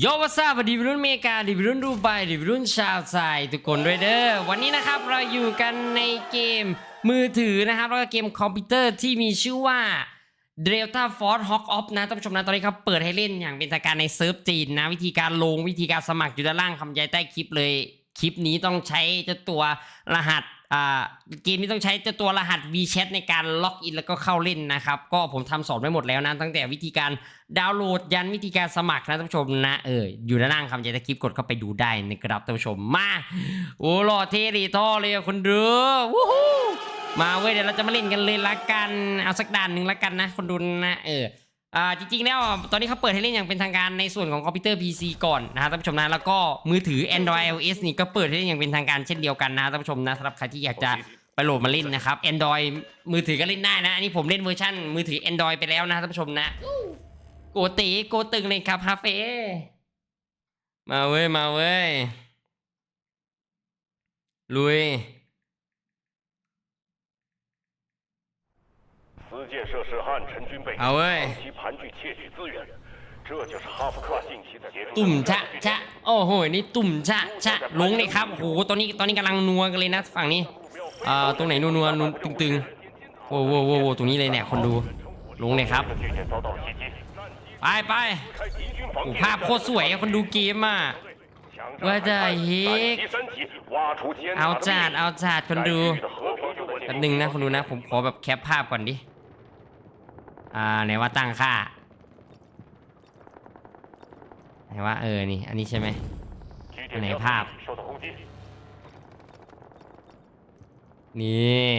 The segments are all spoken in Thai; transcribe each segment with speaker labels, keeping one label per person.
Speaker 1: โยวัสาบดีวิรุ่นอเมริกาดีวิรุ่นดูไบดีวิรุ่นชาวไทยทุกคนด้วยเด้อวันนี้นะครับเราอยู่กันในเกมมือถือนะครับแล้วก็เกมคอมพิวเตอร์ที่มีชื่อว่า Delta Force Hawk Off นะท่านผู้ชมนะตอนนี้เขาเปิดให้เล่นอย่างเป็นทางการในเซิร์ฟจีนนะวิธีการลงวิธีการสมัครอยู่ด้านล่างคำยายใต้คลิปเลย คลิปนี้ต้องใช้เจ้าตัวรหัส อ่าเกมนี้ต้องใช้เจ้าตัวรหัส VChat ในการล็อกอินแล้วก็เข้าเล่นนะครับ ก็ผมทำสอนไว้หมดแล้วนะ ตั้งแต่วิธีการดาวน์โหลดยันวิธีการสมัครนะท่านผู้ชมนะ เอออยู่ด้านล่างคำบรรยายใต้คลิปกดเข้าไปดูได้นะครับท่านผู้ชมมา โอ้หล่อเทรีท่อเลยอะคนดูวู้ฮู้มาเว้ยเดี๋ยวเราจะมาเล่นกันเลยละกัน เอาสักด่านหนึ่งละกันนะ คนดูนะ เออ อ่าจริงๆแล้วตอนนี้เขาเปิดให้เล่นอย่างเป็นทางการในส่วนของคอมพิวเตอร์ PC ก่อนนะครับท่านผู้ชมนะแล้วก็มือถือ Android iOS นี่ก็เปิดให้เล่นอย่างเป็นทางการเช่นเดียวกันนะท่านผู้ชมนะสำหรับใครที่อยากจะไปโหลดมาเล่นนะครับ Android มือถือก็เล่นได้นะอันนี้ผมเล่นเวอร์ชันมือถือ Android ไปแล้วนะท่านผู้ชมนะโกตีโกตึงเลยครับฮาเฟ่มาเว้ยมาเว้ยลุย
Speaker 2: 私界设施暗沉军备，
Speaker 1: 好喂
Speaker 2: 长期盘踞窃取资源，这就是哈弗克近期的节奏。
Speaker 1: ตุ่มชะชะโอ้โหนี่ตุ่มชะชะลงเลยครับโอ้โหตอนนี้ตอนนี้กำลังนัวกันเลยนะฝั่งนี้อ่าตรงไหนนัวนัวนัวตึงๆโว้โว้โว้โว้ตรงนี้เลยเนี่ยคนดูลงเลยครับ
Speaker 2: 据点遭到袭击，
Speaker 1: ไปไป
Speaker 2: 开敌军
Speaker 1: โอ้
Speaker 2: 防
Speaker 1: ภาพโคตรสวยอะคนดูเกมอ่ะ
Speaker 2: 强
Speaker 1: ว่า
Speaker 2: 战
Speaker 1: จะ
Speaker 2: 海
Speaker 1: เฮ
Speaker 2: 战，
Speaker 1: ก
Speaker 2: 反击三级，挖出奸
Speaker 1: เอา
Speaker 2: 诈的
Speaker 1: จัด
Speaker 2: 秘密
Speaker 1: เอาจัดคนดู
Speaker 2: 该区域的和平就稳
Speaker 1: แป๊บ
Speaker 2: 定。
Speaker 1: นึงนะคนดูนะ ผมขอแบบแคปภาพก่อนดิ อ่าไหนว่าตั้งค่าไหนว่าเออนี่ อันนี้ใช่ไหมไห
Speaker 2: นภาพ
Speaker 1: นี่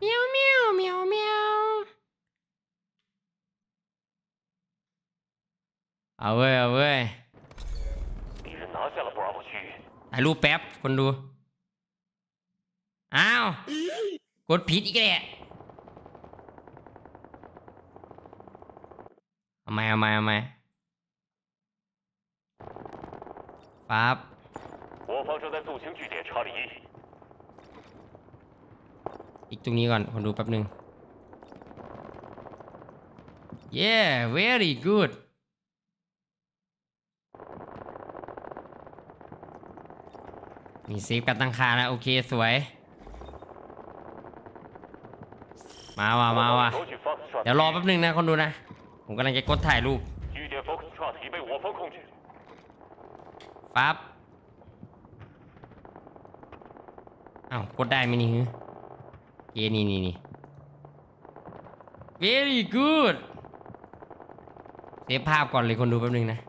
Speaker 1: เมียวเมียวเมียวเมียวเอาเว้ยเอาเว้ยถ่ายรูปแป๊บคนดู อ้าว กดผิดอีกแล้ว ทำไมทำไมทำไมปั๊บอีกตรงนี้ก่อนคนดูแป๊บหนึ่ง yeah very good มีซีฟกับตั้งคานะ โอเค สวย มาว่ะมาว่ะเดี๋ยวรอแป๊บหนึ่งนะ คนดูนะ ผมกำลังจะกดถ่ายรูป
Speaker 2: 据点 Fox Trot 已被我方控制。
Speaker 1: ปั๊บอ้าวกดได้ไหมนี่ฮึเยนี่นี่นี่ very good เซฟภาพก่อนเลยคนดูแป๊บหนึงนะ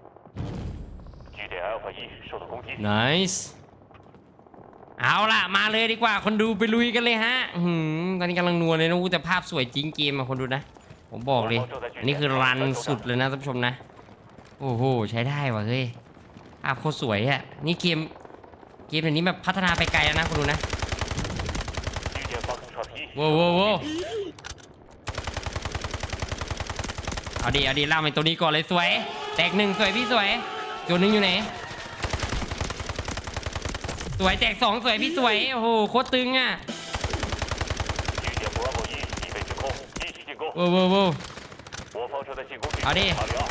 Speaker 2: 据点 Alpha 一受到攻击，
Speaker 1: nice เอาล่ะ มาเลยดีกว่า คนดูไปลุยกันเลยฮะอื้อหือตอนนี้กำลังนัวเลยนะอู้แต่ภาพสวยจริงเกมอะคนดูนะ ผมบอกเลย ันนี้คือรันสุดเลยนะท่านผู้ชมนะ โอ้โหใช้ได้ว่ะเฮ้ยภาพโคตรสวยอะนี่เกมเกมแบบนี้แบบพัฒนาไปไกลแล้วนะคุณดูนะโว้าวว้วเอาดีเอาดีล่ามันตัวนี้ก่อนเลยสวย แตกหนึ่งสวยพี่สวย ตัวนึงอยู่ไหน สวยแตกสองสวยพี่สวย โอ้โหโคตรตึงอะว้าวว้าว ว
Speaker 2: 我方正在进攻据
Speaker 1: 好的
Speaker 2: 点塔里奥。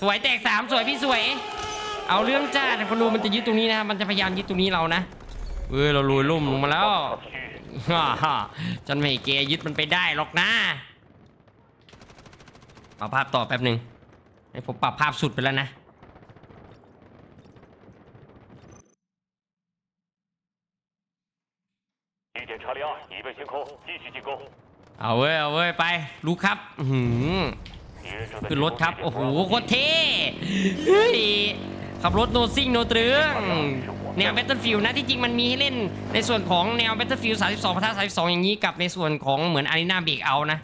Speaker 1: สวยแตกสามสวยพี่สวย เอาเรื่องจ้าแต่คนดูมันจะยึดตรงนี้นะครับมันจะพยายามยึดตรงนี้เรานะเว้ยเราลุยลุ่มลงมาแล้ว
Speaker 2: 区域
Speaker 1: ฮ่าฮ่าจนไม่ให้เกยึดมันไปได้หรอกนะเอาภาพต่อแป๊บหนึ่งให้ผมปรับภาพสุดไปแล้วนะ
Speaker 2: 据点查理奥已被清空，继续进攻。
Speaker 1: เอาเว้ยเอาเว้ยไปรู้ครับหือขึ้นรถครับ โอ้โหโคตรเท่เฮ้ยขับรถโนซิ่งโนตรึงแนวเบตเตอร์ฟิลนะที่จริงมันมีให้เล่นในส่วนของแนวเบตเตอร์ฟิล32พัฒนา32 อย่างนี้กับในส่วนของเหมือน Arena Breakout นะ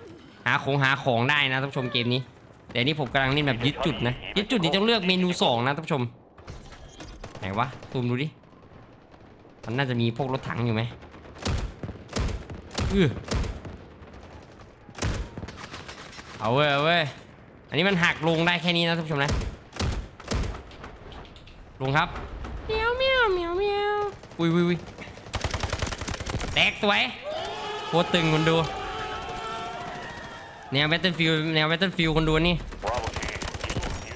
Speaker 1: หาของหาของได้นะท่านผู้ชมเกมนี้ แต่นี่ผมกำลังเล่นแบบยึดจุดนะ ยึดจุดนี่ต้องเลือกเมนู 2 นะท่านผู้ชม ไหนวะซูมดูดิ มันน่าจะมีพวกรถถังอยู่ไหมอือ เอาเว้ยเอาเว้ย อันนี้มันหักลุงได้แค่นี้นะท่านผู้ชมนะ ลุงครับเมียวเมียวเมียวเมียวอุ้ยอุ้ยอุ้ยแตกสวยโคตรตึงคนดู แนวแบตเทิลฟิวแนวแบตเทิลฟิวคนดูนี่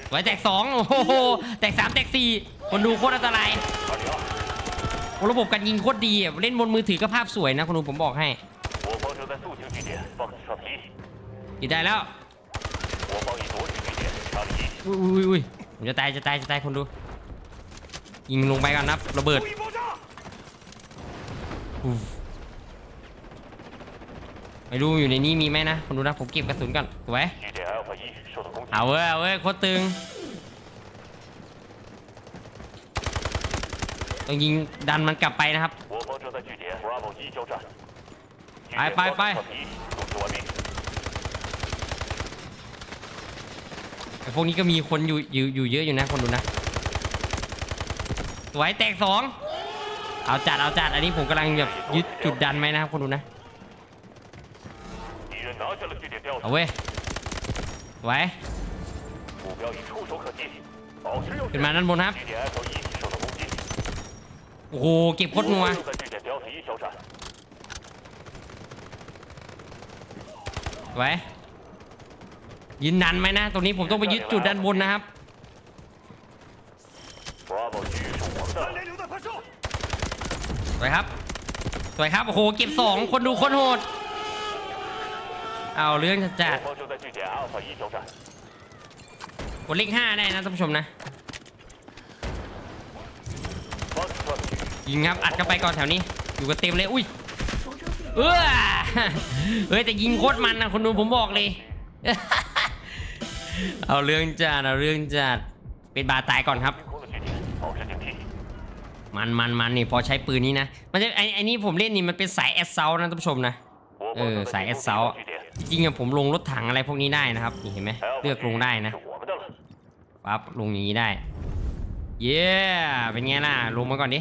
Speaker 1: ไว้แตกสองโอ้โห แตกสามแตกสี่คนดูโคตรอันตรายระบบการยิงโคตรดีเล่นบนมือถือก็ภาพสวยนะคนดูผมบอกให้ กินได้แล้วอุ้ยอุ้ยอุยผมจะตายจะตายจะตายคนดู ยิงลงไปก่อนนะระเบิดไม่รู้อยู่ในนี้มีไหมนะคนดูนะผมเก็บกระสุนก่อนไวยเอาเว้ยเอาเว้ยโคตรตึงต้องยิงดันมันกลับไปนะครับ
Speaker 2: ไปไป
Speaker 1: ไป พวกนี้ก็มีคนอยู่อยู่อยู่เยอะอยู่นะคนดูนะสวยแตกสองเอาจัดเอาจัดอันนี้ผมกำลังแบบยึดจุดดันไหมนะครับคนดูนะเอาเว้ยไว้ขึ้นมาด้านบนครับโอ้โหเก็บโคตรนัวไว้ ยืนนันไหมนะ ตรงนี้ผมต้องไปยึดจุดด้านบนนะครับ สวยครับ สวยครับ โอ้โห เก็บ 2 คนดูคนโหด เอาเรื่องจัดกดเลขห้าได้นะท่านผู้ชมนะ ยิงครับ อัดเข้าไปก่อนแถวนี้ อยู่กับเต็มเลย อุ้ยเออเฮ้ยแต่ยิงโคตรมันนะคนดูผมบอกเลย เอาเรื่องจัดเอาเรื่องจัดปิดบาตายก่อนครับ มันมันมันนี่พอใช้ปืนนี้นะ มันจะไอ้ไอนี่ผมเล่นนี่มันเป็นสายแอสเซลนะท่านผู้ชมนะ
Speaker 2: เอ
Speaker 1: อ
Speaker 2: สา
Speaker 1: ย
Speaker 2: แอ
Speaker 1: ส
Speaker 2: เซล
Speaker 1: จริงๆผมลงรถถังอะไรพวกนี้ได้นะครับ นี่เห็นไหมเลือกลงได้นะปั๊บลงอย่างนี้ได้ เย้เป็นไงล่ะ ลงมาก่อนดิ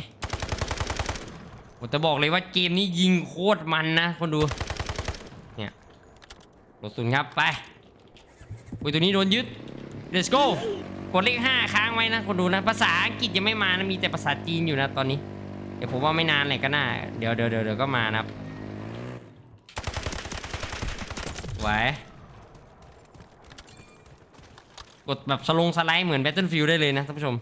Speaker 1: ผมจะบอกเลยว่าเกมนี้ยิงโคตรมันนะ คนดู เนี่ยหลดสุนครับไป อุ้ยตัวนี้โดนยึด let's go กดเลขห้าค้างไว้นะคนดูนะ ภาษาอังกฤษยังไม่มานะมีแต่ภาษาจีนอยู่นะตอนนี้ เดี๋ยวผมว่าไม่นานเลยก็น่า เดี๋ยวเดี๋ยวเดี๋ยวก็มานะครับไหวกดแบบสลงสไลด์เหมือน Battlefield ได้เลยนะท่านผู้ชม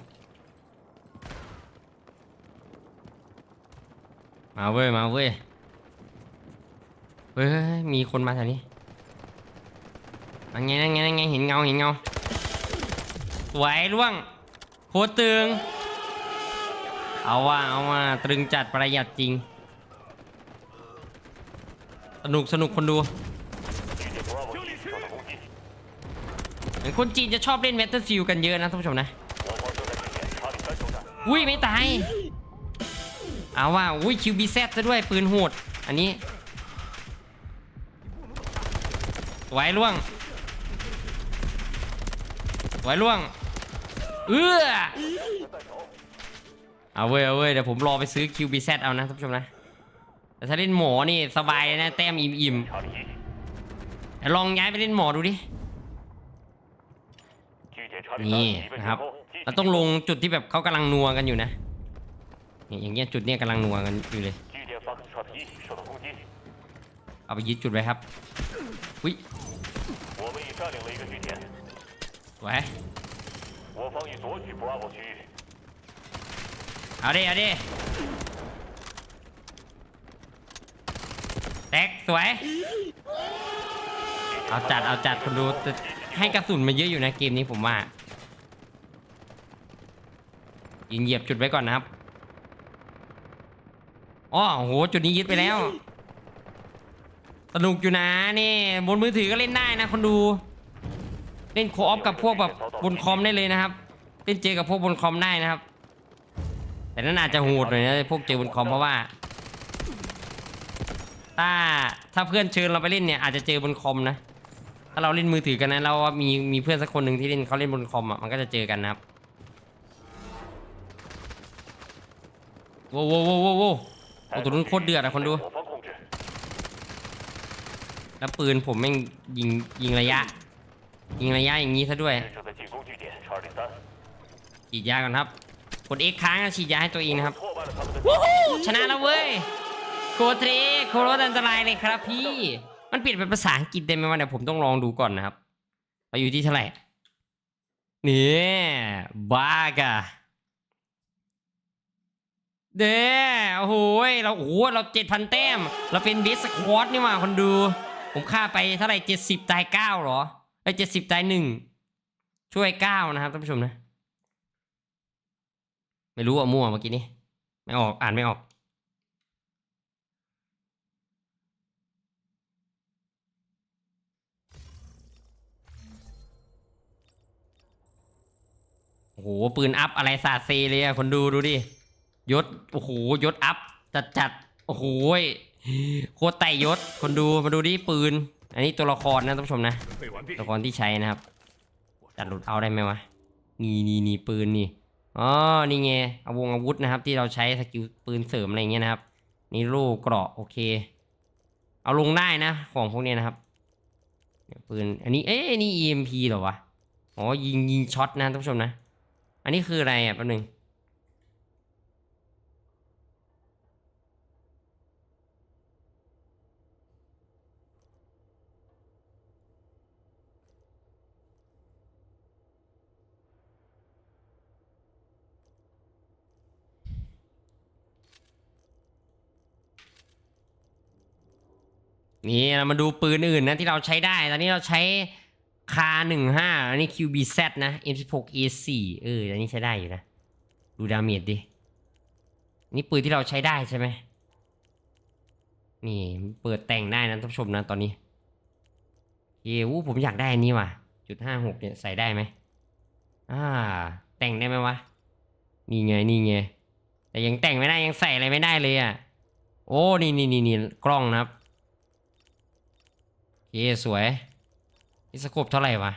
Speaker 1: มาเว้ย มาเว้ย เฮ้ย มีคนมาแถวนี้ นั่นไงนั่นไงนั่นไงเห็นเงาเห็นเงาสวยล่วงโคตรตึง เอาว่าเอาว่าตรึงจัดประหยัดจริง สนุกสนุกคนดูเหมือนคนจีนจะชอบเล่นแมตเตอร์ซิลกันเยอะนะท่านผู้ชมนะอุ้ยไม่ตาย เอาว่าอุ้ยคิวบีแซดซะด้วยปืนโหด อันนี้ไว้ล่วง ไว้ล่วง เอื้อเอาเว้ยเอาเว้ยเดี๋ยวผมรอไปซื้อ QBZ เอานะท่านผู้ชมนะ แต่ถ้าเล่นหมอนี่สบายนะแต้มอิ่มอิ่มลองย้ายไปเล่นหมอดูดิ นี่นะครับเราต้องลงจุดที่แบบเขากำลังนัวกันอยู่นะนี่อย่างเงี้ยจุดเนี้ยกำลังนัวกันอยู่เลย เอาไปยึดจุดไว้ครับ อุ้ย สวย
Speaker 2: 我方已夺取 Bravo 区域，
Speaker 1: เอาดิเอาดิแตกสวย เอาจัดเอาจัดคนดูแต่ให้กระสุนมาเยอะอยู่นะเกมนี้ผมว่า ยิงเหยียบจุดไว้ก่อนนะครับอ๋อโอ้โห จุดนี้ยึดไปแล้ว สนุกอยู่นะนี่ บนมือถือก็เล่นได้นะคนดู เล่นโคออฟกับพวกแบบบนคอมได้เลยนะครับ เล่นเจกับพวกบนคอมได้นะครับ แต่นั่นอาจจะโหดหน่อยนะพวกเจอบนคอมเพราะว่า ถ้าถ้าเพื่อนเชิญเราไปเล่นเนี่ยอาจจะเจอบนคอมนะ ถ้าเราเล่นมือถือกันนะเรามีมีเพื่อนสักคนหนึ่งที่เล่นเขาเล่นบนคอมอะมันก็จะเจอกันนะครับโว้โว้โว้โว้วตัวนู้นโคตรเดือดอะคนดู แล้วปืนผมแม่งยิงยิงระยะ ยิงระยะอย่างนี้ซะด้วยฉีดยาก่อนครับกด X ค้างแล้ฉีดยาให้ตัวเองนะครับชนะแล้วเว้ยโคตรรีโคโรอันตรายเลยครับพี่ มันเปลี่ยนเป็นภาษาอังกฤษได้ไหมวะเนี่ยผมต้องลองดูก่อนนะครับเราอยู่ที่เท่าไหร่เนี่ยบ้ากะเด้โอ้โหเราโอ้โหเราเจ็ดพันแต้ม เราเป็นบิสควอตนี่มาคนดู ผมฆ่าไปเท่าไหร่เจ็ดสิบตายเก้าหรอ ไอ้เจ็ดสิบตายหนึ่งช่วยเก้านะครับท่านผู้ชมนะ ไม่รู้ว่ามั่วเมื่อกี้นี้ ไม่ออกอ่านไม่ออกโอ้โหปืนอัพอะไรสาดเซเลยอะคนดูดูดิยศโอ้โหยศอัพจัดจัดโอ้โหโคตรไต่ยศคนดูมาดูดิปืน อันนี้ตัวละครนะท่านผู้ชมนะ ตัวละครที่ใช้นะครับจัดหลุดเอาได้ไหมวะ นี่นี่นี่ปืนนี่อ๋อนี่ไงอาวงอาวุธนะครับ ที่เราใช้สกิลปืนเสริมอะไรเงี้ยนะครับ นี่ลูกเกราะโอเค เอาลงได้นะ ของพวกนี้นะครับปืนอันนี้เอ๊ะนี่ EMP เหรอวะอ๋อยิงยิงช็อตนะท่านผู้ชมนะ อันนี้คืออะไรอะแป๊บนึง นี่เรามาดูปืนอื่นนะที่เราใช้ได้ ตอนนี้เราใช้คาหนึ่งห้าอันนี้ QBZ นะ M16 A4 เอออันนี้ใช้ได้อยู่นะ ดูดาเมจดิ นี่ปืนที่เราใช้ได้ใช่ไหม นี่เปิดแต่งได้นะท่านผู้ชมนะตอนนี้เฮ้ยผมอยากได้อันนี้ว่ะ จุดห้าหกเนี่ยใส่ได้ไหมอ่า แต่งได้ไหมวะ นี่ไงนี่ไง แต่ยังแต่งไม่ได้ยังใส่อะไรไม่ได้เลยอะ โอ้ นี่นี่นี่นี่กล้องนะครับ เคสวยนี่สโคปเท่าไหร่วะ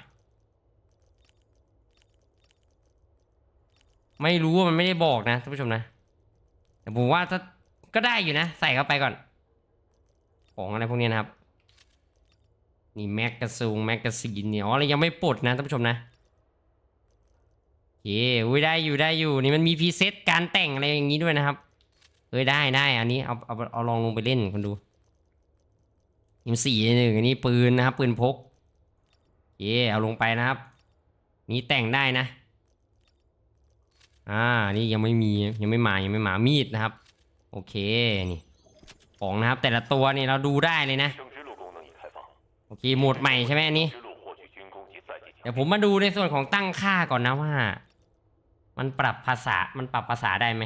Speaker 1: ไม่รู้ว่ามันไม่ได้บอกนะท่านผู้ชมนะ แต่ผมว่าถ้าก็ได้อยู่นะ ใส่เข้าไปก่อน ของอะไรพวกนี้นะครับ นี่แมกกาซูงแมกกาซีนเนี่ยอ๋อเรายังไม่ปลดนะท่านผู้ชมนะเคอุ้ยได้อยู่ได้อยู่ นี่มันมีพรีเซตการแต่งอะไรอย่างนี้ด้วยนะครับเอ้ยได้ได้อันนี้เอาเอาเอาลองลงไปเล่นคนดู อิมสี่หนึ่งอันนี้ปืนนะครับ ปืนพกเย่เอาลงไปนะครับ นี้แต่งได้นะ อ่านี่ยังไม่มียังไม่มายังไม่มามีดนะครับ โอเคนี่ของนะครับ แต่ละตัวนี่เราดูได้เลยนะโอเคหมดใหม่ใช่ไหมนี่เดี๋ยวผมมาดูในส่วนของตั้งค่าก่อนนะว่า มันปรับภาษามันปรับภาษาได้ไหม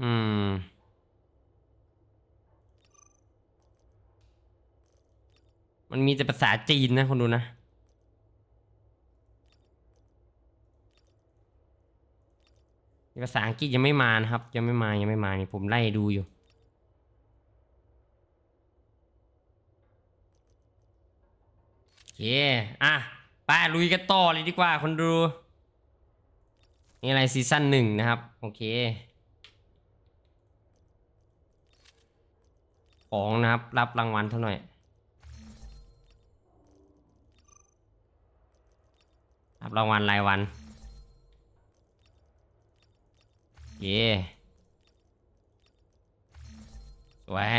Speaker 1: อืม มันมีแต่ภาษาจีนนะคนดูนะ ภาษาอังกฤษยังไม่มานะครับ ยังไม่มายังไม่มานี่ผมไล่ดูอยู่เค อะ ไปลุยกันต่อเลยดีกว่าคนดู นี่อะไรซีซั่นหนึ่งนะครับ โอเค ของนะครับ รับรางวัลเท่าหน่อยรับรางวัลรายวันเย่สวย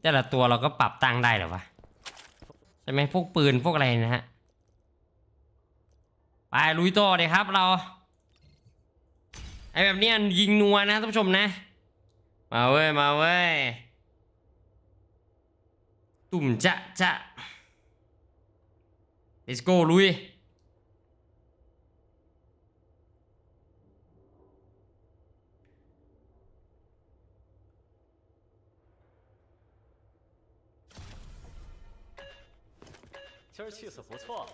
Speaker 1: แต่ละตัวเราก็ปรับตั้งได้หรอวะใช่ไหมพวกปืนพวกอะไรนะฮะไปลุยต่อเลยครับเราไอแบบนี้ยิงนัวนะท่านผู้ชมนะ 马威马威，杜姆加加，Let's go，路易。
Speaker 3: 今儿气色不错。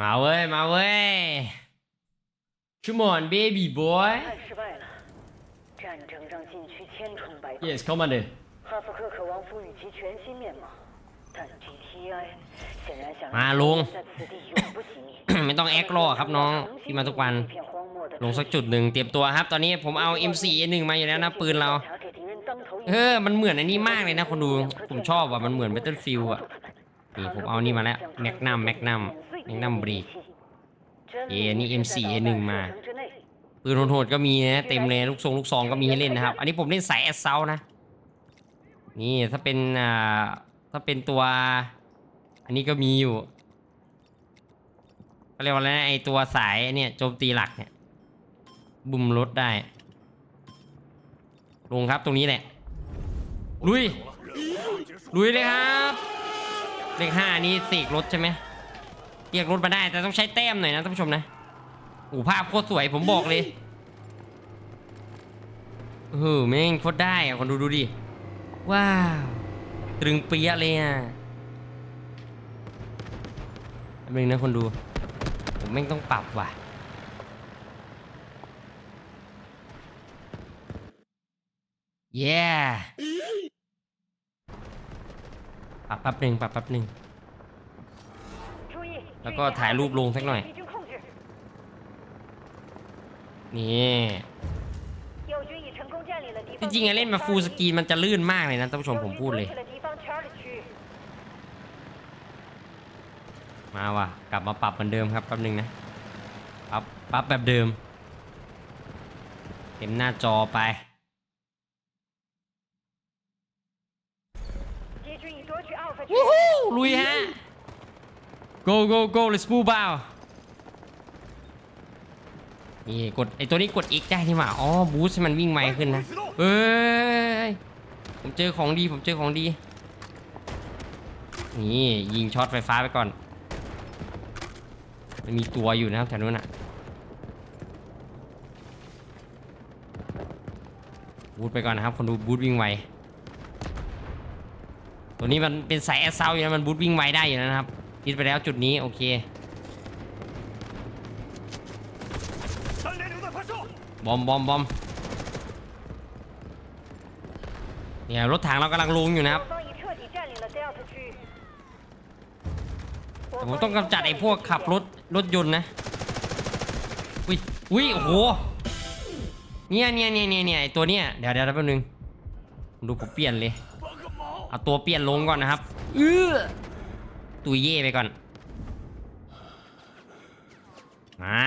Speaker 1: มาเว้ย มาเว้ย
Speaker 4: ชุมวโมเบบี้บอย
Speaker 1: yes
Speaker 4: เข้า
Speaker 1: มาเล
Speaker 4: ยมา不熄灭
Speaker 1: ไม่ต้องแอคโลครับน้องที่มาทุกวัน ลงสักจุดหนึ่งเตรียมตัวครับ ตอนนี้ผมเอา M4A1 มาอยู่แล้วนะ ปืนเรา เออ มันเหมือนอันนี้มากเลยนะคนดู ผมชอบว่ามันเหมือน Battlefield อะ นี่ผมเอานี่มาแล้ว Magnum Magnum Magnum Break เอ้นี่ M4A1 มาปืนโหดๆก็มีนะเต็มเลยลูกทรงลูกซองก็มีให้เล่นนะครับ อันนี้ผมเล่นสายแอสเซลนะ นี่ถ้าเป็นอ่าถ้าเป็นตัว อันนี้ก็มีอยู่เขาเรียกว่าอะไรนะไอตัวสายเนี่ยโจมตีหลักเนี่ยบุมรถได้ ลงครับตรงนี้แหละลุยลุยเลยครับ เลขห้านี่เสกรถใช่ไหมเรียกรถมาได้แต่ต้องใช้แต้มหน่อยนะท่านผู้ชมนะโอ้ภาพโคตรสวยผมบอกเลยเออแม่งโคตรได้อะคนดูดูดิ ว้าว ตรึงเปียเลยอะแป๊บนึงนะคนดู ผมแม่งต้องปรับว่ะเย้ ปรับแป๊บหนึ่งปรับแป๊บหนึ่งแล้วก็ถ่ายรูปลงสักหน่อย นี่จริงๆเล่นมาฟูลสกีนมันจะลื่นมากเลยนะท่านผู้ชมผมพูดเลย มาว่ะ กลับมาปรับเหมือนเดิมครับแป๊บหนึงนะ ปรับปรับแบบเดิม เต็มหน้าจอไป วู้ฮู้ ลุยฮะ go go go let's move out นี่กดไอตัวนี้กด X ได้นี่หว่าอ๋อบูสต์ให้มันวิ่งไวขึ้นนะเอ้ยผมเจอของดีผมเจอของดี นี่ยิงช็อตไฟฟ้าไปก่อน มันมีตัวอยู่นะครับแถวนู้นอะบูทไปก่อนนะครับคนดูบูทวิ่งไว ตัวนี้มันเป็นสายแอสเซลอยู่นะมันบูทวิ่งไวได้อยู่นะครับทิดไปแล้วจุดนี้โอเค บอมบอมบอมเนี่ยรถถังเรากำลังลุงอยู่นะครับแต่ผมต้องกำจัดไอ้พวกขับรถรถยนต์นะอุ้ยอุ้ยโอ้โหเนี่ยเนี่ยเนี่ยเนี่ยตัวเนี้ยเดี๋ยวเดี๋ยวแป๊บนึงดูผมเปลี่ยนเลย เอาตัวเปลี่ยนลงก่อนนะครับเออตุยเย่ไปก่อนมา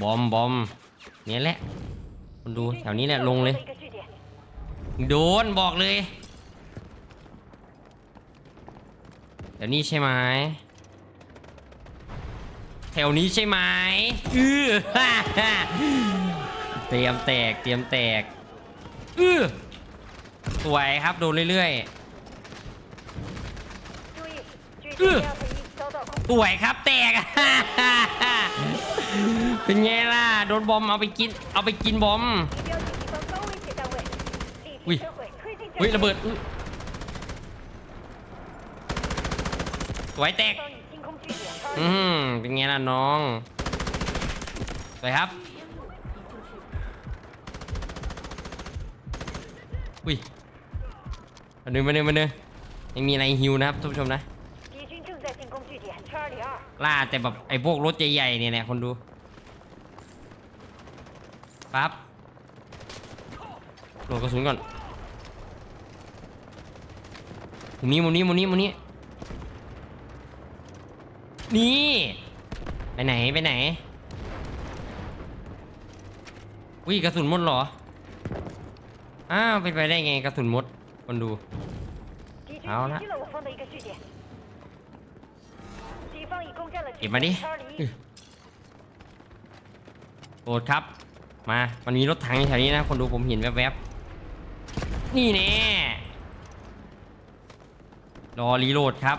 Speaker 1: บอมบอมเนี่ยแหละคุณดูแถวนี้แหละลงเลย โดนบอกเลยเดี๋ยวนี้ใช่ไหมแถวนี้ใช่ไหมอือเตรียมแตกเตรียมแตกอือ สวยครับโดนเรื่อยๆสวยครับแตก เป็นไงล่ะโดนบอมเอาไปกินเอาไปกินบอมอุ้ยอุ้ยระเบิดอุ๊ยสวยแตกอืมเป็นไงล่ะน้องสวยครับ มาหนึ่งมาหนึ่งมาหนึ่งยังมีอะไรฮิวนะครับท่านผู้ชมนะล่าแต่แบบไอ้พวกรถใหญ่ๆเนี่ยแหละคนดูปั๊บโหลดกระสุนก่อนมุมนี้มุมนี้มุมนี้มุมนี้นี่ไปไหนไปไหนอุ้ยกระสุนหมดเหรออ้าวเป็นไปได้ไงกระสุนหมด คนดู好了เก็บมาดิโหลดครับ มา มันมีรถถังอยู่แถวนี้นะ คนดูผมเห็นแวบๆ นี่แน่รอรีโหลดครับ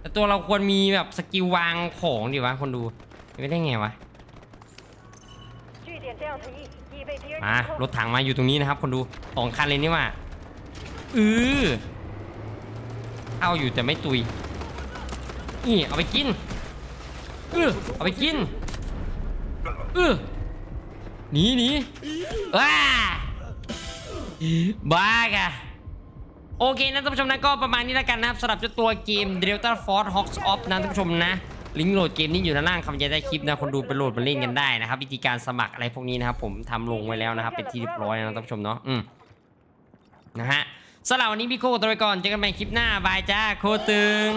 Speaker 1: แต่ตัวเราควรมีแบบสกิลวางของดิวะ คนดูไม่ได้ไงวะ มารถถังมาอยู่ตรงนี้นะครับ คนดูสองคันเลยนี่ว่าอือเอาอยู่แต่ไม่ตุย นี่เอาไปกินเออเอาไปกินเออหนีหนีว้าบ้ากะโอเคนะท่านผู้ชมนะก็ประมาณนี้แล้วกันนะครับสำหรับเจ้าตัวเกม Delta Force Hawks Off นะท่านผู้ชมนะ ลิงก์โหลดเกมนี้อยู่ด้านล่างคำบรรยายใต้คลิปนะคนดูไปโหลดมาเล่นกันได้นะครับวิธีการสมัครอะไรพวกนี้นะครับผมทำลงไว้แล้วนะครับเป็นที่เรียบร้อยนะท่านผู้ชมเนาะอืมนะฮะสำหรับวันนี้พี่โคตัวไปก่อนเจอกันใหม่คลิปหน้าบายจ้าโคตึง